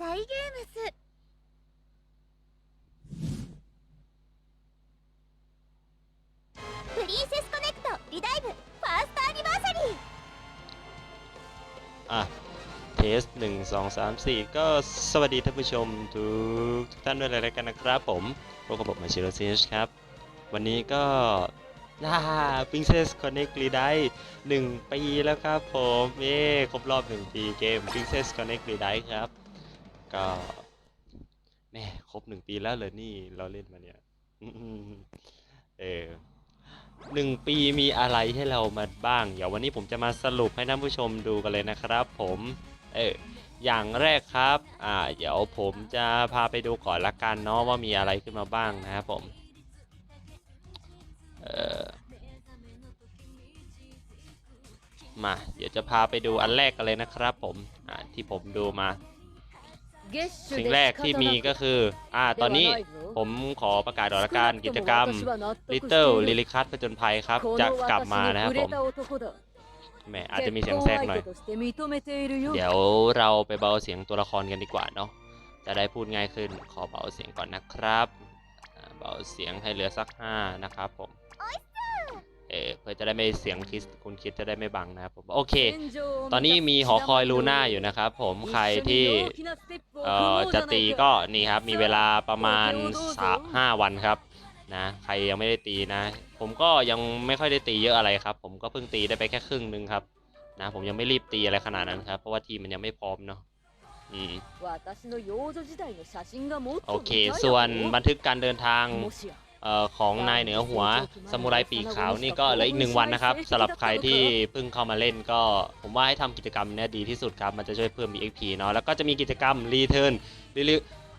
サイゲームスプリンセスコネクトリダイブファーストアニバーサリー อ่ะ เทสหนึ่งสองสามสี่ก็สวัสดีท่านผู้ชมทุกทุกท่านด้วยเลยแล้วกันนะครับผมพวกกับผมมาชิโรซินชครับ วันนี้ก็น่า Princess Connect r e d i หนึ่งปีแล้วครับผมเย้ครบรอบหนึ่งปีเกม Princess Connect r e d i ครับ ก็แน่ครบหนึ่งปีแล้วเลยนี่เราเล่นมาเนี่ยเออหนึ่งปีมีอะไรให้เรามาบ้าง เดี๋ยววันนี้ผมจะมาสรุปให้ท่านผู้ชมดูกันเลยนะครับ ผมเอออย่างแรกครับ อ่า เดี๋ยวผมจะพาไปดูก่อนละกันเนาะว่ามีอะไรขึ้นมาบ้างนะครับผม เออมา เดี๋ยวจะพาไปดูอันแรกกันเลยนะครับผม อ่า ที่ผมดูมา สิ่งแรกที่มีก็คือ อ่า ตอนนี้ผมขอประกาศออกละกันกิจกรรม Little l i l y c u t ผจญภัยครับ จะกลับมานะครับผมแหมอาจจะมีเสียงแทรกหน่อย เดี๋ยวเราไปเบาเสียงตัวละครกันดีกว่าเนาะ จะได้พูดง่ายขึ้น ขอเบาเสียงก่อนนะครับ เบาเสียงให้เหลือสักห้านะครับผม เออเพื่อจะได้ไม่เสียงคิดคุณคิดจะได้ไม่บังนะครับผมโอเค ตอนนี้มีหอคอยลูน่าอยู่นะครับ ผมใครที่เอ่อจะตีก็นี่ครับ มีเวลาประมาณสามห้าวันครับนะใครยังไม่ได้ตีนะ ผมก็ยังไม่ค่อยได้ตีเยอะอะไรครับ ผมก็เพิ่งตีได้ไปแค่ครึ่งหนึงครับนะผมยังไม่รีบตีอะไรขนาดนั้นครับ เพราะว่าทีมมันยังไม่พร้อมเนาะอืมโอเค ส่วนบันทึกการเดินทางเอ่อ ของนายเหนือหัวซามูไรปีกขาวนี่ก็เหลืออีกหนึ่งวันนะครับสำหรับใครที่เพิ่งเข้ามาเล่นก็ผมว่าให้ทำกิจกรรมเนี่ยดีที่สุดครับ มันจะช่วยเพิ่ม EXP เนาะแล้วก็จะมีกิจกรรม Return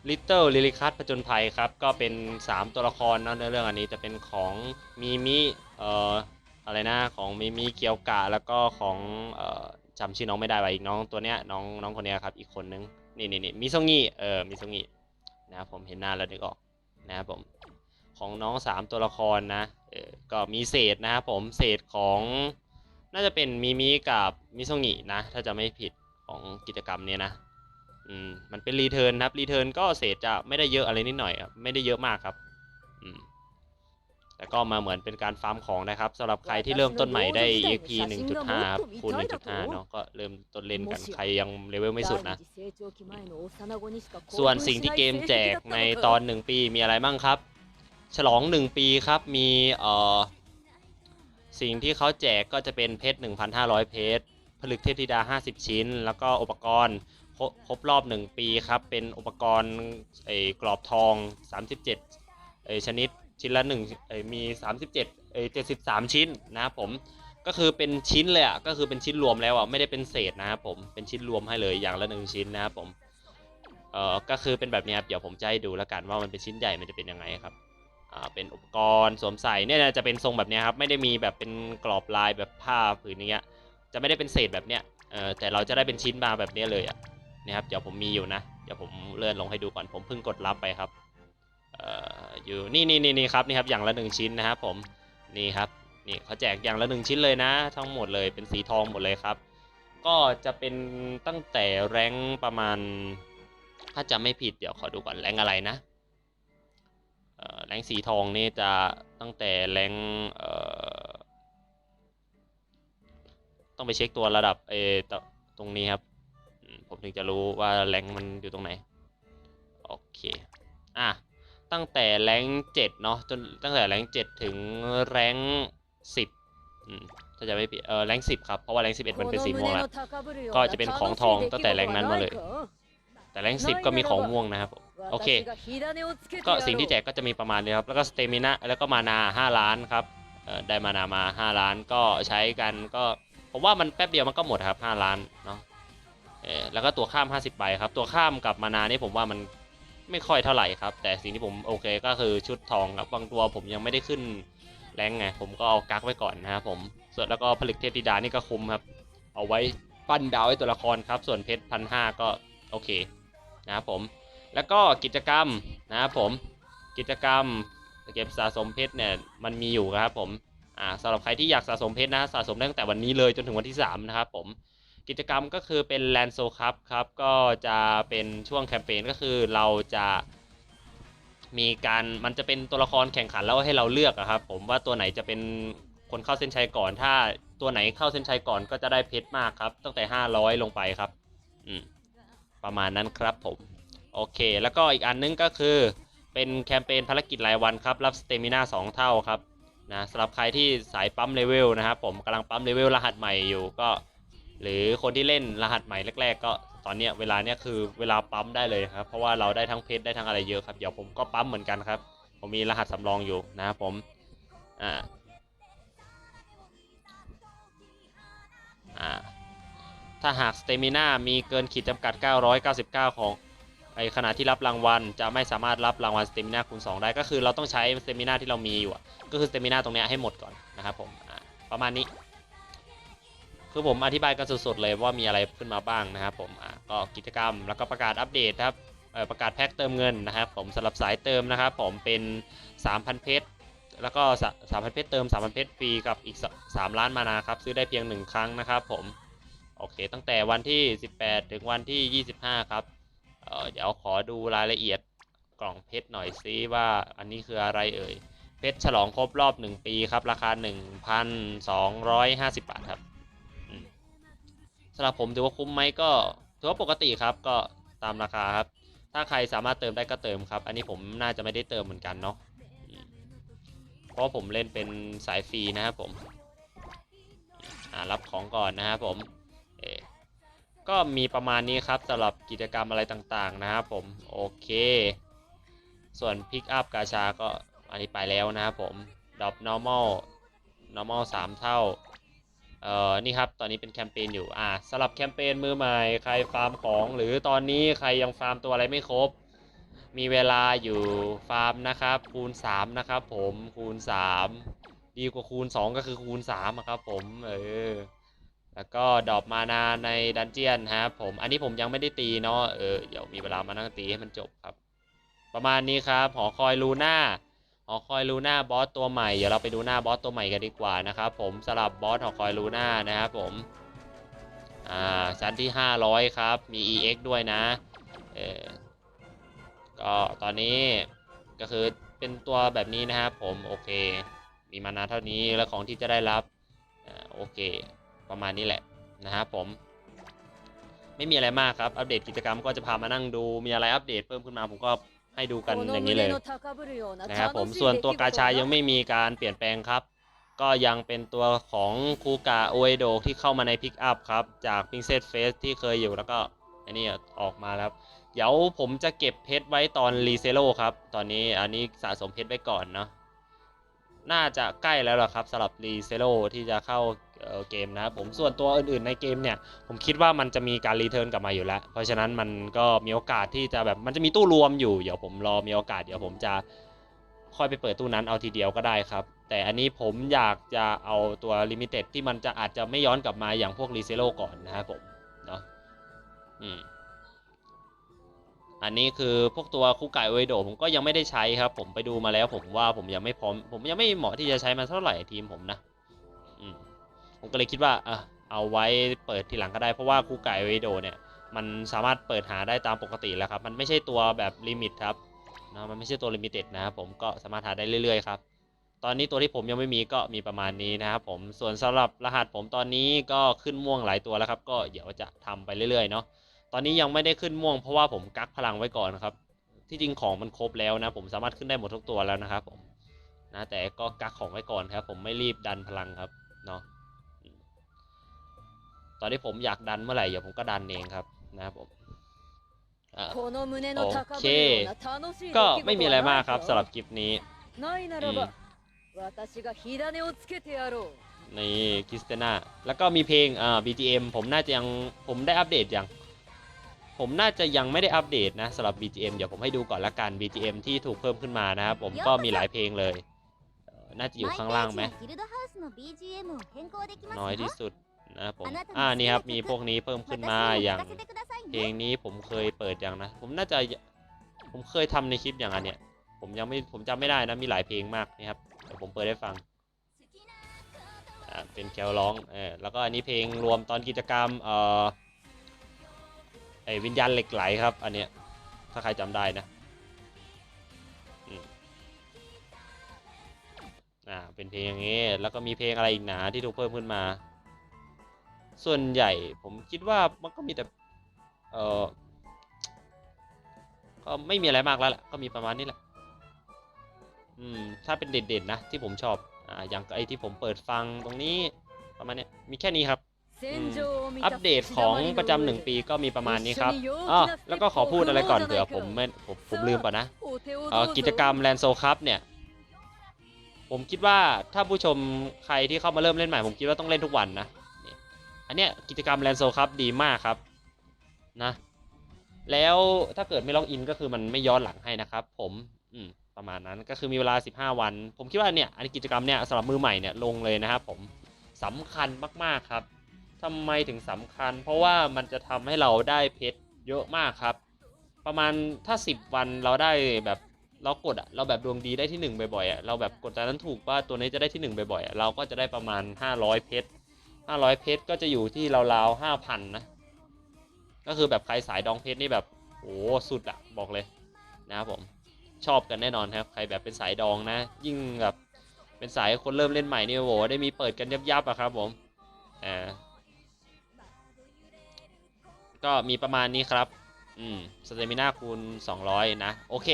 Little l i l y c u t ผจญภัยครับ ก็เป็น 3 ตัวละครเนาะในเรื่องอันนี้จะเป็นของมีมิเอ่ออะไรนะของมีมิเกียวกะแล้วก็ของเอ่อจำชื่อน้องไม่ได้ว่ะอีกน้องตัวเนี้ยน้องน้องคนเนี้ยครับอีกคนนึงนี่นี่นี่มิซงงิเออมิซงงินะครับผมเห็นหน้าแล้วนึกออกนะครับผม ของน้องสามตัวละครนะเออก็มีเศษนะครับผมเศษของน่าจะเป็นมิมิกับมิซงินะ ถ้าจะไม่ผิดของกิจกรรมเนี้ยนะอืมมันเป็นรีเทิร์นครับรีเทิร์นก็เศษจะไม่ได้เยอะอะไรนิดหน่อยครับไม่ได้เยอะมากครับอืมแต่ก็มาเหมือนเป็นการฟาร์มของนะครับสำหรับใครที่เริ่มต้นใหม่ได้ EXP 1.5 ครับคูณ1.5 เนาะก็เริ่มต้นเล่นกันใครยังเลเวลไม่สุดนะ ส่วนสิ่งที่เกมแจกในตอน1 ปีมีอะไรบ้างครับ ฉลอง 1 ปีครับ มีเอ่อสิ่งที่เขาแจกก็จะเป็นเพชร 1,500 เพชร ผลึกเทพธิดา 50 ชิ้น แล้วก็อุปกรณ์ครบครบรอบ 1 ปีครับ เป็นอุปกรณ์ไอ้กรอบทอง 37ไอ้ชนิดชิ้นละ1ไอ้มี 37ไอ้73 ชิ้นนะครับผม ก็คือเป็นชิ้นเลยอะ ก็คือเป็นชิ้นรวมแล้วอะ ไม่ได้เป็นเศษนะครับผม เป็นชิ้นรวมให้เลยอย่างละ 1 ชิ้นนะครับผม เอ่อ ก็คือเป็นแบบนี้ครับ เดี๋ยวผมจะให้ดูแล้วกันว่ามันเป็นชิ้นใหญ่มันจะเป็นยังไงครับ เป็นอุปกรณ์สวมใส่เนี่ยนะจะเป็นทรงแบบเนี้ยครับไม่ได้มีแบบเป็นกรอบลายแบบผ้าผืนอย่างเงี้จะไม่ได้เป็นเศษแบบเนี้ยเออแต่เราจะได้เป็นชิ้นมาแบบเนี้ยเลยอะนี่ครับเดี๋ยวผมมีอยู่นะเดี๋ยวผมเลื่อนลงให้ดูก่อนผมเพิ่งกดรับไปครับเอ่ออยู่นี่นี่นี่นี่ครับนี่ครับอย่างละหนึ่งชิ้นนะครับผมนี่ครับนี่เขาแจกอย่างละหนึ่งชิ้นเลยนะ ทั้งหมดเลยเป็นสีทองหมดเลยครับ ก็จะเป็นตั้งแต่แรงประมาณ ถ้าจำไม่ผิดเดี๋ยวขอดูก่อนแรงอะไรนะ แรงสีทองนี่จะตั้งแต่แรงต้องไปเช็คตัวระดับเอตตรงนี้ครับผมถึงจะรู้ว่าแรงมันอยู่ตรงไหน โอเค อะ ตั้งแต่แรงเจ็ดเนาะจนตั้งแต่แรงเจ็ดถึงแรงสิบถ้าจะไม่ผิดเออแรงสิบครับ เพราะว่าแรงสิบเอ็ดมันเป็นสีม่วงแล้ว ก็จะเป็นของทองตั้งแต่แรงนั้นมาเลย แต่แรงค์สิบก็มีของม่วงนะครับผมโอเค ก็สิ่งที่แจกก็จะมีประมาณนี้ครับ แล้วก็สเตมินะแล้วก็มานา 5 ล้านครับเอ่อได้มานามา 5 ล้านก็ใช้กันก็ผมว่ามันแป๊บเดียวมันก็หมดครับ 5 ล้านเนาะเออแล้วก็ตัวข้าม 50 ใบครับ ตัวข้ามกับมานานี่ผมว่ามันไม่ค่อยเท่าไหร่ครับ แต่สิ่งที่ผมโอเคก็คือชุดทองครับบางตัวผมยังไม่ได้ขึ้นแรงไงผมก็เอากักไว้ก่อนนะครับผมส่วนแล้วก็ผลึกเทพธิดานี่ก็คุ้มครับ เอาไว้ปั้นดาวให้ตัวละครครับ ส่วนเพชรพันห้าก็โอเค นะครับผม แล้วก็กิจกรรมนะครับผม กิจกรรมเก็บสะสมเพชรเนี่ยมันมีอยู่ครับผมอ่าสำหรับใครที่อยากสะสมเพชรนะสะสมได้ตั้งแต่วันนี้เลยจนถึงวันที่ 3 นะครับผม กิจกรรมก็คือเป็นแลนโซคัพครับ ก็จะเป็นช่วงแคมเปญก็คือเราจะมีการมันจะเป็นตัวละครแข่งขันแล้วให้เราเลือกครับผมว่าตัวไหนจะเป็นคนเข้าเส้นชัยก่อน ถ้าตัวไหนเข้าเส้นชัยก่อนก็จะได้เพชรมากครับ ตั้งแต่ 500 ลงไปครับ อืม ประมาณนั้นครับผม โอเค แล้วก็อีกอันนึงก็คือ เป็นแคมเปญภารกิจรายวันครับ รับสเตมิน่า2 เท่าครับนะสำหรับใครที่สายปั๊มเลเวลนะครับผมกำลังปั๊มเลเวลรหัสใหม่อยู่ก็ หรือคนที่เล่นรหัสใหม่แรก ๆ ก็ตอนเนี้ยเวลาเนี้ยคือเวลาปั๊มได้เลยครับ เพราะว่าเราได้ทั้งเพชรได้ทั้งอะไรเยอะครับ เดี๋ยวผมก็ปั๊มเหมือนกันครับ ผมมีรหัสสำรองอยู่นะครับผม อ่า อ่า ถ้าหากสเตมิน่ามีเกินขีดจำกัด 999 ของไอขณะที่รับรางวัล จะไม่สามารถรับรางวัลสเตมิน่าคูณ 2 ได้ก็คือเราต้องใช้สเตมิน่าที่เรามีอยู่ก็คือสเตมิน่าตรงนี้ให้หมดก่อนนะครับผมประมาณนี้ คือผมอธิบายกันสดๆเลยว่ามีอะไรขึ้นมาบ้างนะครับผมก็กิจกรรมแล้วก็ประกาศอัปเดตครับประกาศแพ็คเติมเงินนะครับ ผมสำหรับสายเติมนะครับผมเป็น 3,000 เพชรแล้วก็สามพันเพชรเติม3,000เพชรฟรีกับอีก 3 ล้านมานาครับซื้อได้เพียง 1 ครั้งนะครับผม โอเค ตั้งแต่วันที่ 18 ถึงวันที่ 25 ครับเเดี๋ยวขอดูรายละเอียดกล่องเพชรหน่อยซิว่าอันนี้คืออะไรเอ่ย เพชรฉลองครบรอบ 1 ปีครับ ราคา 1,250 บาทครับสำหรับผมถือว่าคุ้มไหมก็ถือว่าปกติครับก็ตามราคาครับ ถ้าใครสามารถเติมได้ก็เติมครับ อันนี้ผมน่าจะไม่ได้เติมเหมือนกันเนาะเพราะผมเล่นเป็นสายฟรีนะครับผมรับของก่อนนะครับผม ก็มีประมาณนี้ครับสำหรับกิจกรรมอะไรต่างๆนะครับผม โอเค ส่วน Pick up กาชาก็อันนี้ไปแล้วนะครับผมดรอป normal normal 3 เท่า เอ่อ นี่ครับ ตอนนี้เป็นแคมเปญอยู่ อ่าสำหรับแคมเปญมือใหม่ ใครฟาร์มของ หรือตอนนี้ใครยังฟาร์มตัวอะไรไม่ครบ มีเวลาอยู่ฟาร์มนะครับ คูณ 3 นะครับผม คูณ 3 ดีกว่าคูณ 2 ก็คือคูณ3ครับผม เออ แล้วก็ดรอปมานาในดันเจียนครับผมอันนี้ผมยังไม่ได้ตีเนาะเออเดี๋ยวมีเวลามานั่งตีให้มันจบครับ ประมาณนี้ครับหอคอยลูน่าหอคอยลูน่าบอสตัวใหม่เดี๋ยวเราไปดูหน้าบอสตัวใหม่กันดีกว่านะครับผมสลับบอสหอคอยลูน่านะครับผมอ่าชั้นที่ 500 ครับมี EX ด้วยนะเออก็ตอนนี้ก็คือเป็นตัวแบบนี้นะครับผมโอเค มีมานาเท่านี้แล้วของที่จะได้รับอ่าโอเค ประมาณนี้แหละนะครับผม ไม่มีอะไรมากครับ อัปเดตกิจกรรมก็จะพามานั่งดู มีอะไรอัปเดตเพิ่มขึ้นมาผมก็ให้ดูกันอย่างนี้เลยนะครับผม ส่วนตัวกาชายังไม่มีการเปลี่ยนแปลงครับ ก็ยังเป็นตัวของคูกาโอเอโดที่เข้ามาในพิกอัพครับ จาก p ิ n เซ t เฟสที่เคยอยู่แล้วก็อันนี้ออกมาแล้วครับเดี๋ยวผมจะเก็บเพชรไว้ตอนรีเซโลครับ ตอนนี้อันนี้สะสมเพชรไว้ก่อนเนาะ น่าจะใกล้แล้วล่ะครับสำหรับรีเซโ o ที่จะเข้า เเกมนะครับผมส่วนตัวอื่นๆในเกมเนี่ย ผมคิดว่ามันจะมีการรีเทิร์นกลับมาอยู่แล้ว เพราะฉะนั้นมันก็มีโอกาสที่จะแบบมันจะมีตู้รวมอยู่เดี๋ยวผมรอมีโอกาสเดี๋ยวผมจะค่อยไปเปิดตู้นั้นเอาทีเดียวก็ได้ครับ แต่อันนี้ผมอยากจะเอาตัวลิมิเต็ดที่มันจะอาจจะไม่ย้อนกลับมาอย่างพวกรีเซโ o ก่อนนะครับผมเนาะอืมอันนี้คือพวกตัวคู่ไก่โอเอโดผมก็ยังไม่ได้ใช้ครับ ผมไปดูมาแล้ว ผมว่าผมยังไม่พร้อม ผมยังไม่เหมาะที่จะใช้มันเท่าไหร่ทีมผมนะ ผมก็เลยคิดว่าเออเอาไว้เปิดทีหลังก็ได้เพราะว่าคู่ไก่เอโดเนี่ย มันสามารถเปิดหาได้ตามปกติแล้วครับ มันไม่ใช่ตัวแบบลิมิตครับนะมันไม่ใช่ตัวลิมิเต็ดนะครับผมก็สามารถหาได้เรื่อยๆครับ ตอนนี้ตัวที่ผมยังไม่มีก็มีประมาณนี้นะครับผมส่วนสำหรับรหัสผมตอนนี้ก็ขึ้นม่วงหลายตัวแล้วครับ ก็เดี๋ยวจะทำไปเรื่อยๆเนาะตอนนี้ยังไม่ได้ขึ้นม่วงเพราะว่าผมกักพลังไว้ก่อนครับ ที่จริงของมันครบแล้วนะ ผมสามารถขึ้นได้หมดทุกตัวแล้วนะครับผมนะแต่ก็กักของไว้ก่อนครับ ผมไม่รีบดันพลังครับเนาะ ตอนที่ผมอยากดันเมื่อไหร่เดี๋ยวผมก็ดันเองครับนะครับผมโอเค ก็ไม่มีอะไรมากครับสำหรับคลิปนี้นี่คิสเตน่าแล้วก็มีเพลงอ่า BGM ผมน่าจะยังผมได้อัปเดตยังผมน่าจะยังไม่ได้อัปเดตนะสำหรับ BGM เดี๋ยวผมให้ดูก่อนละกัน BGM ที่ถูกเพิ่มขึ้นมานะครับผมก็มีหลายเพลงเลย น่าจะอยู่ข้างล่างไหมน้อยที่สุด นะครับผมอ่านี่ครับมีพวกนี้เพิ่มขึ้นมาอย่างเพลงนี้ผมเคยเปิดอย่างนะ ผมน่าจะผมเคยทำในคลิปอย่างอันเนี้ยผมยังไม่ผมจำไม่ได้นะมีหลายเพลงมากนะครับเดี๋ยวผมเปิดให้ฟังอ่าเป็นแคลร้องเออแล้วก็อันนี้เพลงรวมตอนกิจกรรมเอ่อไอวิญญาณเหล็กไหลครับ อันเนี้ยถ้าใครจำได้นะอ่าเป็นเพลงอย่างนี้แล้วก็มีเพลงอะไรอีกหนาที่ถูกเพิ่มขึ้นมา ส่วนใหญ่ผมคิดว่ามันก็มีแต่ เออก็ไม่มีอะไรมากแล้วแหละก็มีประมาณนี้แหละ อืม ถ้าเป็นเด่นๆนะที่ผมชอบ อ่า อย่างไอที่ผมเปิดฟังตรงนี้ประมาณเนี้ยมีแค่นี้ครับอัปเดตของประจำหนึ่งปีก็มีประมาณนี้ครับอ๋อแล้วก็ขอพูดอะไรก่อนเผื่อผมไม่ผมผมลืมก่อนนะเอ่อกิจกรรมแลนโซคัพเนี่ย ผมคิดว่าถ้าผู้ชมใครที่เข้ามาเริ่มเล่นใหม่ ผมคิดว่าต้องเล่นทุกวันนะนี่ อันเนี้ยกิจกรรมแลนโซคัพดีมากครับนะแล้วถ้าเกิดไม่ล็อกอินก็คือมันไม่ย้อนหลังให้นะครับผมอืมประมาณนั้นก็คือมีเวลา 15 วัน ผมคิดว่าเนี่ยอันนี้กิจกรรมเนี่ยสำหรับมือใหม่เนี่ยลงเลยนะครับผมสำคัญมากๆครับทำไมถึงสำคัญ เพราะว่ามันจะทำให้เราได้เพชรเยอะมากครับ ประมาณถ้า 10 วันเราได้แบบเรากดอะเราแบบดวงดีได้ที่ 1 บ่อยๆอะเราแบบกดตอนนั้นถูกว่าตัวนี้จะได้ที่ 1 บ่อยๆอะเราก็จะได้ประมาณ 500 เพชร 500เพชรก็จะอยู่ที่ราวๆ5,000นะ ก็คือแบบใครสายดองเพชรนี่แบบโอ้สุดอะบอกเลยนะครับผมชอบกันแน่นอนครับ ใครแบบเป็นสายดองนะ ยิ่งแบบเป็นสายคนเริ่มเล่นใหม่นี่โอ้โหได้มีเปิดกันยับๆอะครับผมอ่าก็มีประมาณนี้ครับ อืมสเตมิน่าคูณ 200 นะ โอเค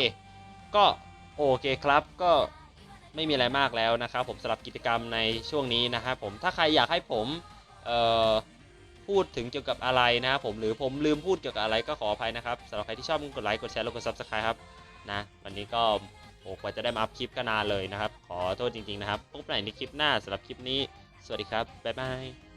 ก็ โอเคครับก็ ไม่มีอะไรมากแล้วนะครับ ผมสำหรับกิจกรรมในช่วงนี้นะครับผมถ้าใครอยากให้ผมพูดถึงเกี่ยวกับอะไรนะครับผมหรือผมลืมพูดเกี่ยวกับอะไรก็ขออภัยนะครับสำหรับใครที่ชอบกดไลค์กดแชร์แล้วกดซับสไครต์ครับนะวันนี้ก็โอ้กว่าจะได้มาอัพคลิปก็นานเลยนะครับ ขอโทษจริงๆนะครับพบกันใหม่ในคลิปหน้าสำหรับคลิปนี้ สวัสดีครับบ๊ายบาย